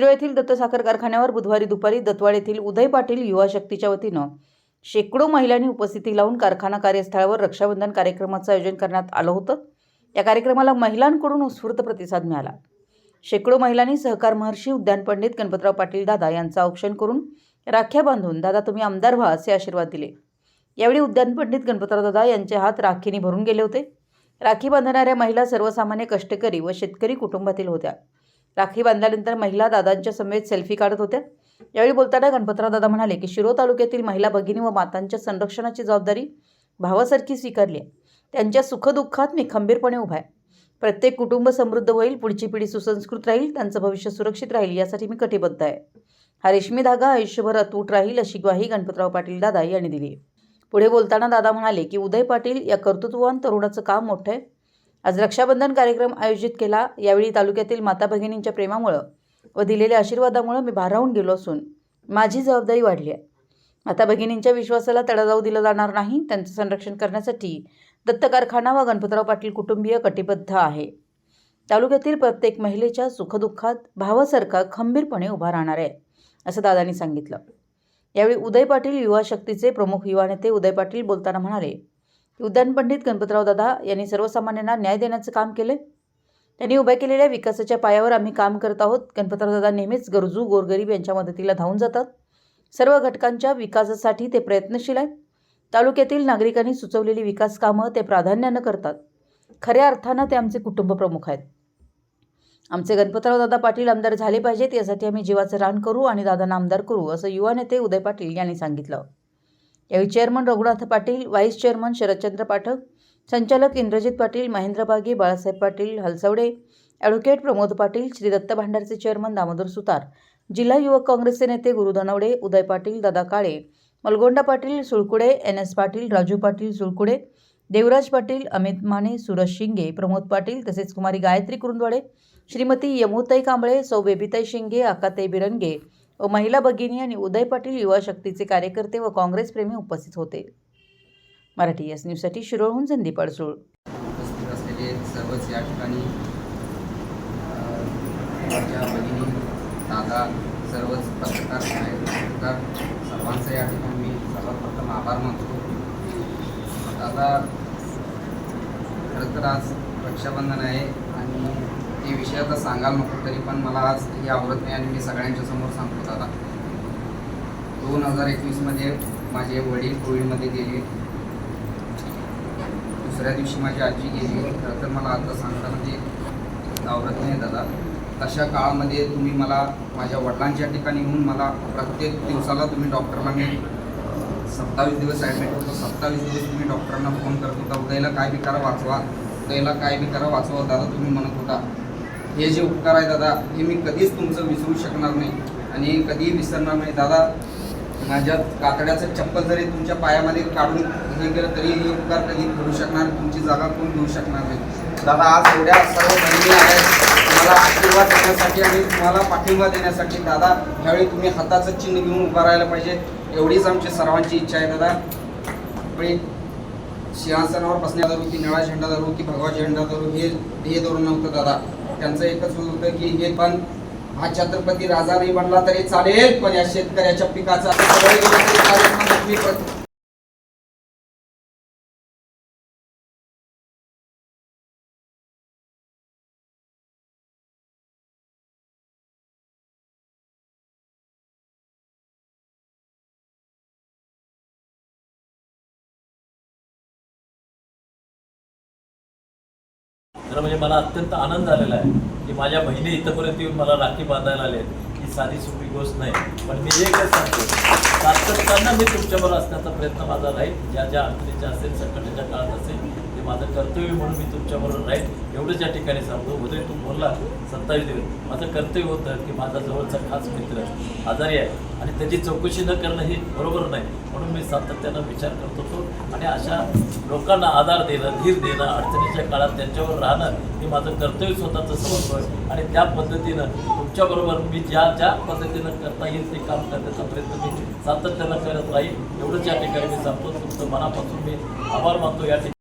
शिरो येथील दत्त साखर कारखान्यावर बुधवारी दुपारी दत्तवाड येथील उदय पाटील युवा शक्तीच्या वतीनं शेकडो महिलांनी उपस्थिती लावून कारखाना कार्यस्थळावर रक्षाबंधन कार्यक्रमाचं आयोजन करण्यात आलं होतं. या कार्यक्रमाला महिलांकडून उत्स्फूर्त प्रतिसाद मिळाला. शेकडो महिलांनी सहकार महर्षी उद्यान पंडित गणपतराव पाटील दादा यांचं औक्षण करून राख्या बांधून दादा तुम्ही आमदार व्हा असे आशीर्वाद दिले. यावेळी उद्यान पंडित गणपतराव दादा यांचे हात राखीने भरून गेले होते. राखी बांधणाऱ्या महिला सर्वसामान्य कष्टकरी व शेतकरी कुटुंबातील होत्या. राखी बांधल्यानंतर महिला दादांच्या समेत सेल्फी काढत होत्या. यावेळी बोलताना गणपतराव दादा म्हणाले की शिरो तालुक्यातील महिला भगिनी व मातांच्या संरक्षणाची जबाबदारी भावासारखी स्वीकारली आहे. त्यांच्या सुखदुःखात मी खंबीरपणे उभा आहे. प्रत्येक कुटुंब समृद्ध होईल पुढची पिढी सुसंस्कृत राहील त्यांचं भविष्य सुरक्षित राहील यासाठी मी कटिबद्ध आहे. हा रेशमी धागा आयुष्यभर अतूट राहील अशी ग्वाही गणपतराव पाटील दादा यांनी दिली पुढे बोलताना दादा म्हणाले की उदय पाटील या कर्तृत्ववान तरुणाचं काम मोठं आहे. आज रक्षाबंधन कार्यक्रम आयोजित केला यावेळी तालुक्यातील माता भगिनींच्या प्रेमामुळं व दिलेल्या आशीर्वादामुळं मी भारावून गेलो असून माझी जबाबदारी वाढली आहे. माता भगिनींच्या विश्वासाला तडा जाऊ दिला जाणार नाही त्यांचं संरक्षण करण्यासाठी दत्त कारखाना व गणपतराव पाटील कुटुंबीय कटिबद्ध आहे. तालुक्यातील प्रत्येक महिलेच्या सुखदुःखात भावासारखा खंबीरपणे उभा राहणार आहे असं दादांनी सांगितलं. यावेळी उदय पाटील युवा शक्तीचे प्रमुख युवा नेते उदय पाटील बोलताना म्हणाले उद्यानपंडित उद्यान पंडित गणपतराव दादा यांनी सर्वसामान्यांना न्याय देण्याचं काम केले त्यांनी उभ्या केलेल्या विकासाच्या पायावर आम्ही काम करत आहोत. गणपतराव दादा नेहमीच गरजू गोरगरीब यांच्या मदतीला धावून जातात. सर्व घटकांच्या विकासासाठी ते प्रयत्नशील आहेत. तालुक्यातील नागरिकांनी सुचवलेली विकास कामं ते प्राधान्यानं करतात. खऱ्या अर्थानं ते आमचे कुटुंब प्रमुख आहेत. आमचे गणपतराव दादा पाटील आमदार झाले पाहिजेत यासाठी आम्ही जीवाचं रान करू आणि दादांना आमदार करू असं युवा नेते उदय पाटील यांनी सांगितलं. यावेळी chairman Raghunath Patil vice chairman Sharadchandra Pathak संचालक इंद्रजित पाटील महेंद्र बागे बाळासाहेब पाटील हलसवडे ॲडव्होकेट प्रमोद पाटील श्री दत्त भांडारचे चेअरमन दामोदर सुतार जिल्हा युवक काँग्रेसचे नेते गुरु धनवडे उदय पाटील दादा काळे मलगोंडा पाटील सुळकुडे एन एस पाटील राजू पाटील सुळकुडे देवराज पाटील अमित माने सुरज शिंगे प्रमोद पाटील तसेच कुमारी गायत्री कुरुंदवाडे श्रीमती यमुताई कांबळे सौ बेबीताई शिंगे आकाताई बिरंगे व महिला भगिनी आणि उदय पाटील युवा शक्तीचे कार्यकर्ते व काँग्रेसप्रेमी उपस्थित होते. मराठी एस न्यूजसाठी शिरोळहून संदीप अडसूळ. उपस्थित असलेले सर्वच या ठिकाणी माझ्या भगिनी दादा सर्वच पत्रकार पत्रकार सर्वांचं या ठिकाणी मी सर्वप्रथम आभार मानतो. दादा खरं तर आज रक्षाबंधन आहे आणि ते विषय आता सांगायला नको तरी पण मला आज हे आवडत नाही आणि मी सगळ्यांच्या समोर सांगतो दादा. दोन हजार एकवीसमध्ये माझे वडील कोविडमध्ये गेले. दुसऱ्या दिवशी माझी आजी गेली. खरं तर मला आता सांगता म्हणजे आवडत नाही दादा. तशा काळामध्ये तुम्ही मला माझ्या वडिलांच्या ठिकाणी येऊन मला प्रत्येक दिवसाला तुम्ही डॉक्टरला मी सत्तावीस दिवस ॲडमिट होतो सत्तावीस दिवस तुम्ही डॉक्टरांना फोन करत होता. उदयला काय बी करा वाचवा. उदयला काय बी करा वाचवा. दादा तुम्ही म्हणत होता. हे जे उपकार आहे दादा हे मी कधीच तुमचं विसरू शकणार नाही. आणि कधीही विसरणार नाही. दादा माझ्या कातड्याचं चप्पल जरी तुमच्या पायामध्ये काढून हे केलं तरी हे उपकार कधी करू शकणार तुमची जागा कोण घेऊ शकणार नाही. दादा आज एवढ्या सर्व बहिणी आहेत. तुम्हाला आशीर्वाद देण्यासाठी आणि तुम्हाला पाठिंबा देण्यासाठी दादा ह्यावेळी तुम्ही हाताचं चिन्ह घेऊन उभा राहायला पाहिजे. एवढीच आमची सर्वांची इच्छा आहे दादा. पण सिंहासनावर बसण्या धरू की निळा झेंडा धरू की भगवा झेंडा धरू हे हे धरून नव्हतं दादा. त्यांचं एकच होतं की हे पण हा छत्रपती राजा नाही बनला तरी चालेल पण या शेतकऱ्याच्या पिकाचा खरं म्हणजे मला अत्यंत आनंद झालेला आहे की माझ्या बहिणी इथंपर्यंत येऊन मला राखी बांधायला आले ही साधी सोपी गोष्ट नाही. पण मी एकच सांगतो सातत्यानं मी तुमच्याबरोबर असण्याचा प्रयत्न माझा राहील. ज्या ज्या अडचणीच्या असेल संकटाच्या काळात असेल माझं कर्तव्य म्हणून मी तुमच्याबरोबर राहील एवढंच या ठिकाणी सांगतो. उदय तू बोलला सत्तावीस दिवस. माझं कर्तव्य होतं की माझा जवळचा खास मित्र आजारी आहे आणि त्याची चौकशी न करणं हे बरोबर नाही. म्हणून मी सातत्यानं विचार करत होतो आणि अशा लोकांना आधार देणं धीर देणं अडचणीच्या काळात त्यांच्यावर राहणं हे माझं कर्तव्य स्वतःचं समजतो आहे आणि त्या पद्धतीनं तुमच्याबरोबर मी ज्या ज्या पद्धतीनं करता येईल ते काम करण्याचा प्रयत्न मी सातत्यानं करत राहील एवढंच या ठिकाणी मी सांगतो. तुमचं मनापासून मी आभार मानतो. या ठिकाणी